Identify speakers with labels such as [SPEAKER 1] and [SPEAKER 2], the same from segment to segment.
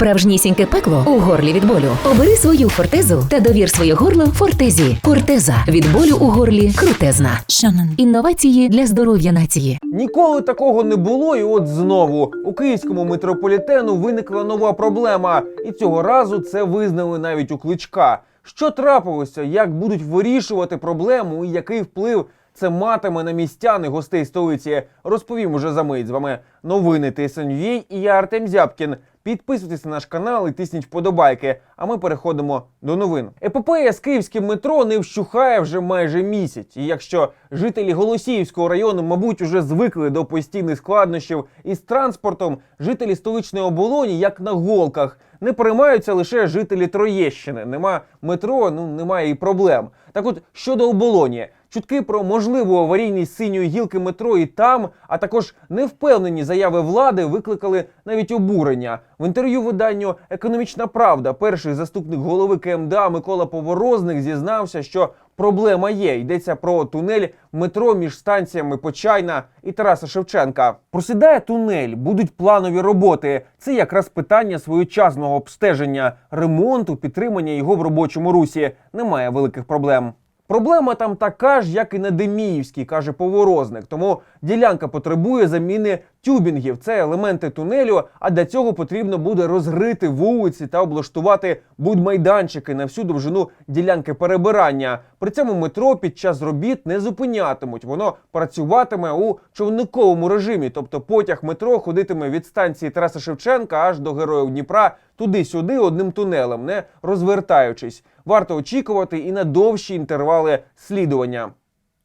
[SPEAKER 1] Справжнісіньке пекло у горлі від болю. Обери свою фортезу та довір своє горло фортезі. Фортеза від болю у горлі крутезна.
[SPEAKER 2] Шанан.
[SPEAKER 1] Інновації для здоров'я нації.
[SPEAKER 3] Ніколи такого не було, і от знову у київському метрополітену виникла нова проблема, і цього разу це визнали навіть у кличка. Що трапилося, як будуть вирішувати проблему і який вплив це матиме на містян і гостей столиці? Розповім уже за мить. З вами новини ТСНВ і я Артем Зябкін. Підписуйтесь на наш канал і тисніть вподобайки. А ми переходимо до новин. Епопея з київським метро не вщухає вже майже місяць. І якщо жителі Голосіївського району, мабуть, уже звикли до постійних складнощів із транспортом, жителі столичної оболоні, як на голках, не переймаються лише жителі Троєщини. Нема метро, ну немає і проблем. Так от щодо оболоні. Чутки про можливу аварійність синьої гілки метро і там, а також невпевнені заяви влади викликали навіть обурення. В інтерв'ю виданню Економічна Правда перший заступник голови КМДА Микола Поворозник зізнався, що проблема є. Йдеться про тунель метро між станціями Почайна і Тараса Шевченка. Просідає тунель, будуть планові роботи. Це якраз питання своєчасного обстеження, ремонту, підтримання його в робочому русі. Немає великих проблем. Проблема там така ж, як і на Деміївській, каже поворозник. Тому ділянка потребує заміни тюбінгів. Це елементи тунелю. А для цього потрібно буде розгрити вулиці та облаштувати будмайданчики на всю довжину ділянки перебирання. При цьому метро під час робіт не зупинятимуть. Воно працюватиме у човниковому режимі, тобто потяг метро ходитиме від станції Тараса Шевченка аж до Героїв Дніпра туди-сюди одним тунелем, не розвертаючись. Варто очікувати і на довші інтервали слідування.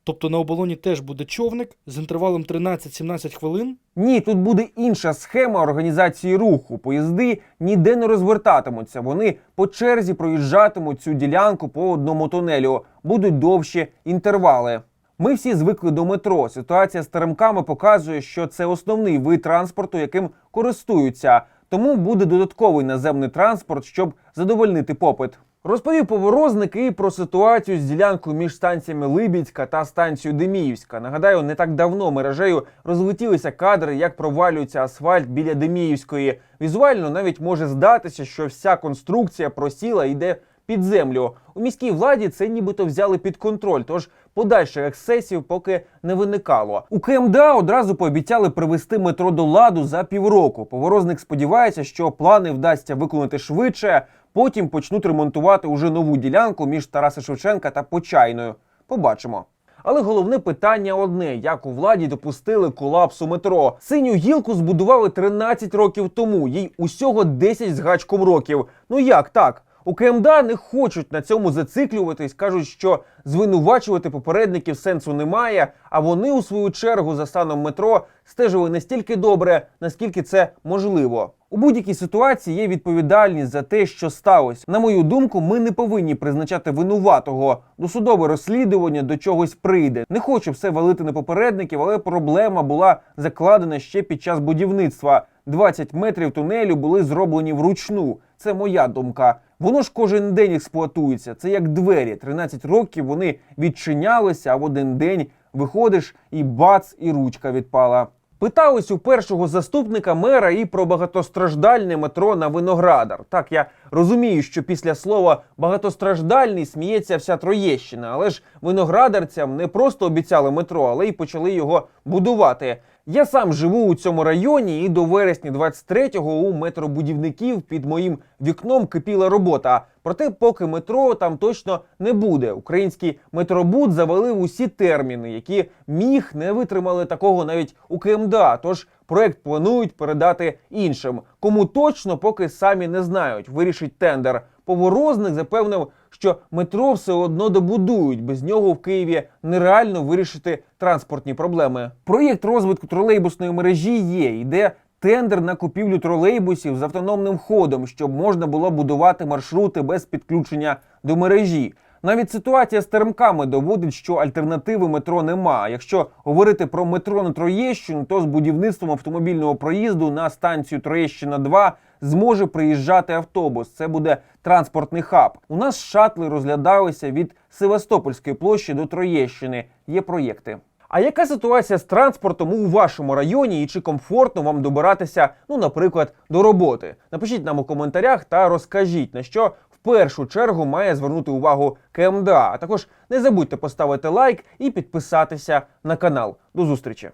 [SPEAKER 4] Тобто на оболоні теж буде човник з інтервалом 13-17 хвилин.
[SPEAKER 3] Ні, тут буде інша схема організації руху. Поїзди ніде не розвертатимуться. Вони по черзі проїжджатимуть цю ділянку по одному тунелю. Будуть довші інтервали. Ми всі звикли до метро. Ситуація з теремками показує, що це основний вид транспорту, яким користуються. Тому буде додатковий наземний транспорт, щоб задовольнити попит. Розповів поворозник і про ситуацію з ділянкою між станціями Либідська та станцією Деміївська. Нагадаю, не так давно мережею розлетілися кадри, як провалюється асфальт біля Деміївської. Візуально навіть може здатися, що вся конструкція просіла йде під землю. У міській владі це нібито взяли під контроль, тож подальших ексцесів поки не виникало. У КМДА одразу пообіцяли привести метро до ладу за півроку. Поворозник сподівається, що плани вдасться виконати швидше. Потім почнуть ремонтувати уже нову ділянку між Тараса Шевченка та Почайною. Побачимо. Але головне питання одне: як у владі допустили колапсу метро. Синю гілку збудували 13 років тому, їй усього 10 з гачком років. Ну як так? У КМДА не хочуть на цьому зациклюватись, кажуть, що звинувачувати попередників сенсу немає. А вони у свою чергу за станом метро стежили настільки добре, наскільки це можливо. У будь-якій ситуації є відповідальність за те, що сталося. На мою думку, ми не повинні призначати винуватого. Досудове розслідування до чогось прийде. Не хочу все валити на попередників, але проблема була закладена ще під час будівництва. 20 метрів тунелю були зроблені вручну. Це моя думка. Воно ж кожен день експлуатується. Це як двері. 13 років вони відчинялися, а в один день виходиш і бац, і ручка відпала. Питались у першого заступника мера і про багатостраждальне метро на Виноградар. Так я розумію, що після слова багатостраждальний сміється вся Троєщина, але ж виноградарцям не просто обіцяли метро, але й почали його будувати. Я сам живу у цьому районі, і до вересня 23-го у метробудівників під моїм вікном кипіла робота. Проте, поки метро там точно не буде. Український метробуд завалив усі терміни, які міг не витримали такого навіть у КМДА. Тож проект планують передати іншим. Кому точно, поки самі не знають. Вирішить тендер. Поворозник запевнив, що метро все одно добудують. Без нього в Києві нереально вирішити транспортні проблеми. Проєкт розвитку тролейбусної мережі є. Йде тендер на купівлю тролейбусів з автономним ходом, щоб можна було будувати маршрути без підключення до мережі. Навіть ситуація з теремками доводить, що альтернативи метро нема. Якщо говорити про метро на Троєщину, то з будівництвом автомобільного проїзду на станцію Троєщина 2 зможе приїжджати автобус. Це буде транспортний хаб. У нас шатли розглядалися від Севастопольської площі до Троєщини. Є проєкти. А яка ситуація з транспортом у вашому районі і чи комфортно вам добиратися, ну, наприклад, до роботи? Напишіть нам у коментарях та розкажіть, на що в першу чергу має звернути увагу КМДА. А також не забудьте поставити лайк і підписатися на канал. До зустрічі!